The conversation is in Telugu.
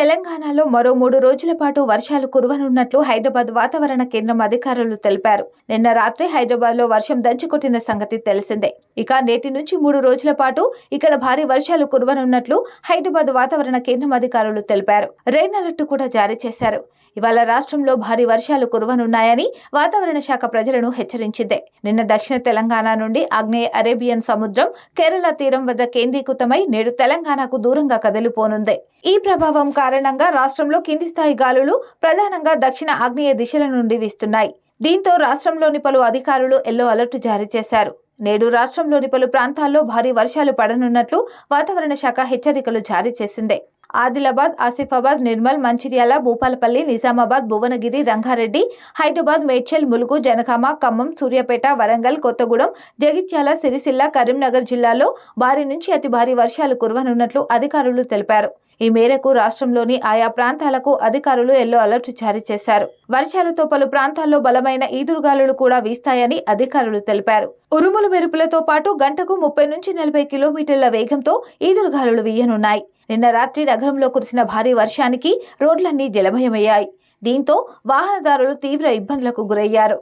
తెలంగాణలో మరో మూడు రోజుల పాటు వర్షాలు కురవనున్నట్లు హైదరాబాద్ వాతావరణ కేంద్రం అధికారులు తెలిపారు. నిన్న రాత్రి హైదరాబాద్లో వర్షం దంచుకొట్టిన సంగతి తెలిసిందే. ఇక నేటి నుంచి మూడు రోజుల పాటు ఇక్కడ భారీ వర్షాలు కురవనున్నట్లు హైదరాబాద్ వాతావరణ కేంద్రం అధికారులు తెలిపారు. రెయిన్ అలర్ట్ కూడా జారీ చేశారు. ఇవాళ రాష్ట్రంలో భారీ వర్షాలు కురవనున్నాయని వాతావరణ శాఖ ప్రజలను హెచ్చరించింది. నిన్న దక్షిణ తెలంగాణ నుండి ఆగ్నేయ అరేబియన్ సముద్రం కేరళ తీరం వద్ద కేంద్రీకృతమై నేడు తెలంగాణకు దూరంగా కదిలిపోనుంది. ఈ ప్రభావం కారణంగా కారణంగా రాష్ట్రంలో కింది స్థాయి గాలులు ప్రధానంగా దక్షిణ ఆగ్నేయ దిశల నుండి వీస్తున్నాయి. దీంతో రాష్ట్రంలోని పలు అధికారులు ఎల్లో అలర్ట్ జారీ చేశారు. నేడు రాష్ట్రంలోని పలు ప్రాంతాల్లో భారీ వర్షాలు పడనున్నట్లు వాతావరణ శాఖ హెచ్చరికలు జారీ చేసింది. ఆదిలాబాద్ ఆసిఫాబాద్ నిర్మల్ మంచిర్యాల భూపాలపల్లి నిజామాబాద్ భువనగిరి రంగారెడ్డి హైదరాబాద్ మేడ్చల్ ములుగు జనగామ ఖమ్మం సూర్యాపేట వరంగల్ కొత్తగూడెం జగిత్యాల సిరిసిల్ల కరీంనగర్ జిల్లాలో భారీ నుంచి అతి భారీ వర్షాలు కురవనున్నట్లు అధికారులు తెలిపారు. ఈ మేరకు రాష్ట్రంలోని ఆయా ప్రాంతాలకు అధికారులు ఎల్లో అలర్ట్ జారీ చేశారు. వర్షాలతో పలు ప్రాంతాల్లో బలమైన ఈదురుగాలులు కూడా వీస్తాయని అధికారులు తెలిపారు. ఉరుములు మెరుపులతో పాటు గంటకు ముప్పై నుంచి నలభై కిలోమీటర్ల వేగంతో ఈదురుగాలులు వీయనున్నాయి. నిన్న రాత్రి నగరంలో కురిసిన భారీ వర్షానికి రోడ్లన్నీ జలమయమయ్యాయి. దీంతో వాహనదారులు తీవ్ర ఇబ్బందులకు గురయ్యారు.